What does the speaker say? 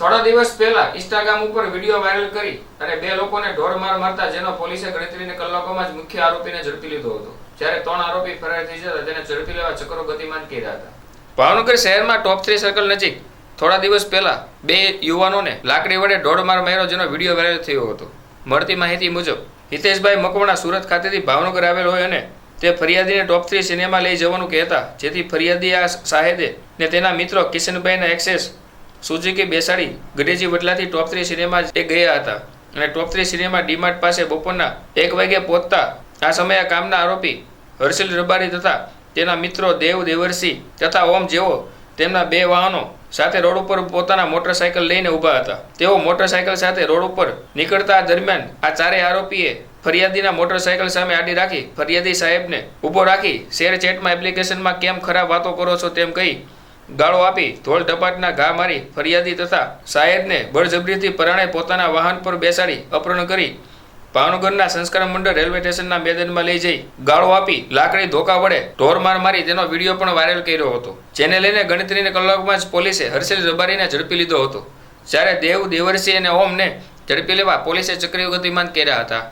થોડા દિવસ પહેલા ઇન્સ્ટાગ્રામ ઉપર વીડિયો વાયરલ કરી અને બે લોકોને ઢોર માર મારતા જેનો પોલીસે ગણતરીને કલાકોમાં જ મુખ્ય આરોપીને ઝડપી લીધો હતો. જ્યારે ત્રણ આરોપી ફરાર થઈ જતા તેને ઝડપી લેવા ચક્રો ગતિમાન કર્યા હતા. ભાવનગર શહેરમાં ટોપ થ્રી સર્કલ નજીક થોડા દિવસ પહેલા બે યુવાનોને લાકડી વડે ઢોર માર માર્યો જેનો વીડિયો વાયરલ થયો હતો. મળતી માહિતી મુજબ, હિતેશભાઈ મકવાણા સુરત ખાતેથી ભાવનગર આવેલ હોય અને તે ફરિયાદીને ટોપ થ્રી સિનેમા લઈ જવાનું કહેતા, જેથી ફરિયાદી આ શાહેદે ને તેના મિત્રો કિશનભાઈના એક્સેસ સુઝુકી બેસાડી ગઢેજી વડલાથી ટોપ થ્રી સિનેમા એ ગયા હતા. અને ટોપ થ્રી સિનેમા ડીમાર્ટ પાસે બપોરના એક વાગ્યે પહોંચતા, આ સમયે કામના આરોપી હર્ષિલ રબારી તથા તેના મિત્રો દેવ દેવરસિંહ તથા ઓમ જેવો તેમના બે વાહનો સાથે રોડ ઉપર પોતાના મોટરસાયકલ લઈને ઊભા હતા. તેઓ મોટરસાયકલ સાથે રોડ ઉપર નીકળતા દરમિયાન આ ચારેય આરોપીએ ફરિયાદીના મોટરસાયકલ સામે આડી રાખી ફરિયાદી સાહેબને ઊભો રાખી શેર ચેટમાં એપ્લિકેશનમાં કેમ ખરાબ વાતો કરો છો તેમ કહી ગાળો આપી ધોળ ધપાટના ઘા મારી ફરિયાદી તથા સાહેબને બળજબરીથી પરાણે પોતાના વાહન પર બેસાડી અપહરણ કરી ભાવનગરના સંસ્કાર મંડળ રેલવે સ્ટેશનના મેદાનમાં લઈ જઈ ગાળો આપી લાકડી ધોકા વડે ઢોરમાર મારી તેનો વીડિયો પણ વાયરલ કર્યો હતો. જેને લઈને ગણતરીની કલાકમાં જ પોલીસે હર્ષિલ રબારીને ઝડપી લીધો હતો. જ્યારે દેવ દેવરસિંહ અને ઓમને ઝડપી લેવા પોલીસે ચક્રીય ગતિમાન કર્યા હતા.